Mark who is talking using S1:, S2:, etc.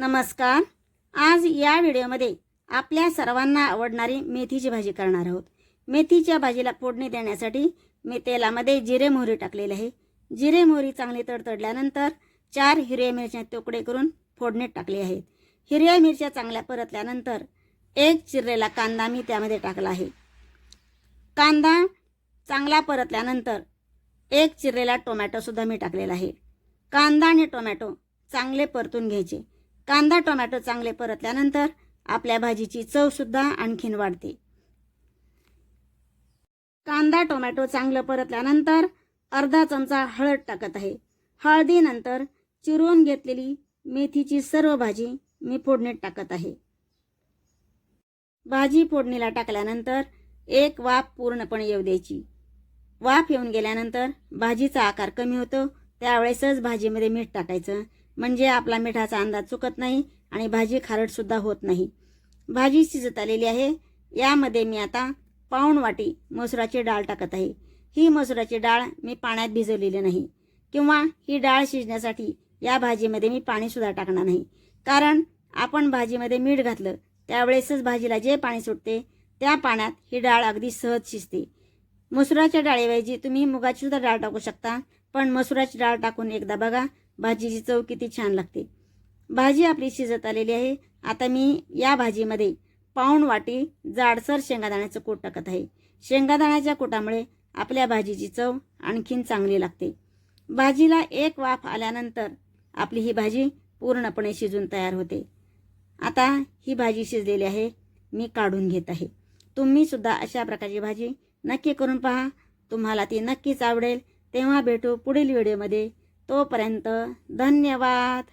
S1: नमस्कार. आज या व्हिडिओमध्ये आपल्या सर्वांना आवडणारी मेथीची भाजी करणार आहोत. मेथीच्या भाजीला फोडणी देण्यासाठी मी तेलामध्ये जिरे मोहरी टाकलेले आहे. जिरे मोहरी चांगली तडतडल्यानंतर चार हिरव्या मिरच्या तुकडे करून फोडणीत टाकले आहेत. हिरव्या मिरच्या चांगल्या परतल्यानंतर एक चिरलेला कांदा मी त्यामध्ये टाकला आहे. कांदा चांगला परतल्यानंतर एक चिरलेला टोमॅटोसुद्धा मी टाकलेला आहे. कांदा आणि टोमॅटो चांगले परतून घ्यायचे. कांदा टोमॅटो चांगले परतल्यानंतर आपल्या भाजीची चवसुद्धा आणखीन वाढते. कांदा टोमॅटो चांगलं परतल्यानंतर अर्धा चमचा हळद टाकत आहे. हळदीनंतर चिरून घेतलेली मेथीची सर्व भाजी मी फोडणीत टाकत आहे. भाजी फोडणीला टाकल्यानंतर एक वाफ पूर्णपणे येऊ द्यायची. वाफ येऊन गेल्यानंतर भाजीचा आकार कमी होतो त्यावेळेसच भाजीमध्ये मीठ टाकायचं. म्हणजे आपला मिठाचा अंदाज चुकत नाही आणि भाजी खारटसुद्धा होत नाही. भाजी शिजत आलेली आहे. यामध्ये मी आता पाऊण वाटी मसुराची डाळ टाकत आहे. ही मसुराची डाळ मी पाण्यात भिजवलेली नाही. किंवा ही डाळ शिजण्यासाठी या भाजीमध्ये मी पाणीसुद्धा टाकणार नाही. कारण आपण भाजीमध्ये मीठ घातलं त्यावेळेसच भाजीला जे पाणी सुटते त्या पाण्यात ही डाळ अगदी सहज शिजते. मसुराच्या डाळीऐवजी तुम्ही मुगाचीसुद्धा डाळ टाकू शकता पण मसुराची डाळ टाकून एकदा बघा. भाजीची चव किती छान लागते. भाजी आपली शिजत आलेली आहे. आता मी या भाजीमध्ये पाऊण वाटी जाडसर शेंगादाण्याचं कूट टाकत आहे. शेंगादाण्याच्या कुटामुळे आपल्या भाजीची चव आणखीन चांगली लागते. भाजीला एक वाफ आल्यानंतर आपली ही भाजी पूर्णपणे शिजून तयार होते. आता ही भाजी शिजलेली आहे. मी काढून घेत आहे. तुम्ही सुद्धा अशा प्रकारची भाजी नक्की करून पहा. तुम्हाला ती नक्कीच आवडेल. तेव्हा भेटू पुढील व्हिडिओमध्ये. तोपर्यंत धन्यवाद.